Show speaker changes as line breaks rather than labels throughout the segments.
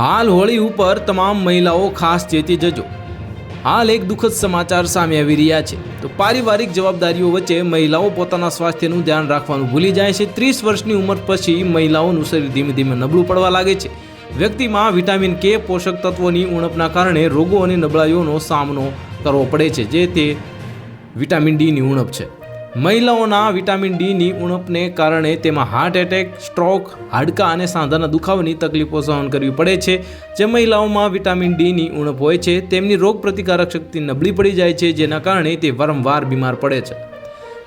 હાલ હોળી ઉપર તમામ મહિલાઓ ખાસ ચેતી જજો. હાલ એક દુઃખદ સમાચાર સામે આવી રહ્યા છે. તો પારિવારિક જવાબદારીઓ વચ્ચે મહિલાઓ પોતાના સ્વાસ્થ્યનું ધ્યાન રાખવાનું ભૂલી જાય છે. ત્રીસ વર્ષની ઉંમર પછી મહિલાઓનું શરીર ધીમે ધીમે નબળું પડવા લાગે છે. વ્યક્તિમાં વિટામિન કે પોષક તત્વોની ઉણપના કારણે રોગો અને નબળાઈઓનો સામનો કરવો પડે છે, જે તે વિટામિન ડીની ઉણપ છે. મહિલાઓના વિટામિન ડીની ઉણપને કારણે તેમાં હાર્ટ એટેક સ્ટ્રોક હાડકાં અને સાંધાના દુખાવાની તકલીફો સહન કરવી પડે છે. જે મહિલાઓમાં વિટામિન ડીની ઉણપ હોય છે, તેમની રોગ પ્રતિકારક શક્તિ નબળી પડી જાય છે, જેના કારણે તે વારંવાર બીમાર પડે છે.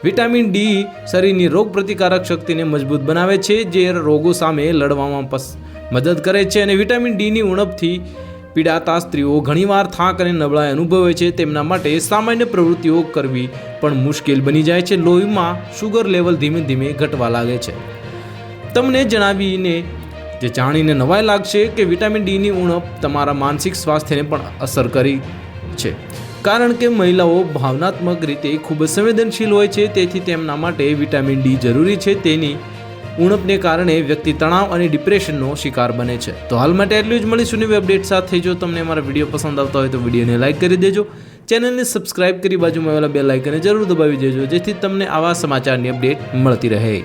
વિટામિન ડી શરીરની રોગ પ્રતિકારક શક્તિને મજબૂત બનાવે છે, જે રોગો સામે લડવામાં મદદ કરે છે અને વિટામિન ડીની ઉણપથી પીડાતા સ્ત્રીઓ ઘણીવાર થાક અને નબળાઈ અનુભવે છે, તેમના માટે સામાન્ય પ્રવૃત્તિઓ કરવી પણ મુશ્કેલ બની જાય છે. લોહીમાં શુગર લેવલ ધીમે ધીમે ઘટવા લાગે છે. તમને જણાવીને, જે જાણીને નવાઈ લાગશે કે વિટામિન ડીની ઉણપ તમારા માનસિક સ્વાસ્થ્યને પણ અસર કરી છે. કારણ કે મહિલાઓ ભાવનાત્મક રીતે ખૂબ સંવેદનશીલ હોય છે, તેથી તેમના માટે વિટામિન ડી જરૂરી છે. તેની ઉણપને કારણે વ્યક્તિ તણાવ અને ડિપ્રેશનનો શિકાર બને છે. તો હાલ માટે એટલું જ. મળીશું નવી અપડેટ સાથે. જો તમને અમારા વીડિયો પસંદ આવતા હોય તો વિડીયોને લાઇક કરી દેજો. ચેનલને સબસ્ક્રાઇબ કરી બાજુમાં આવેલા બે લાઇકને જરૂર દબાવી દેજો, જેથી તમને આવા સમાચારની અપડેટ મળતી રહે.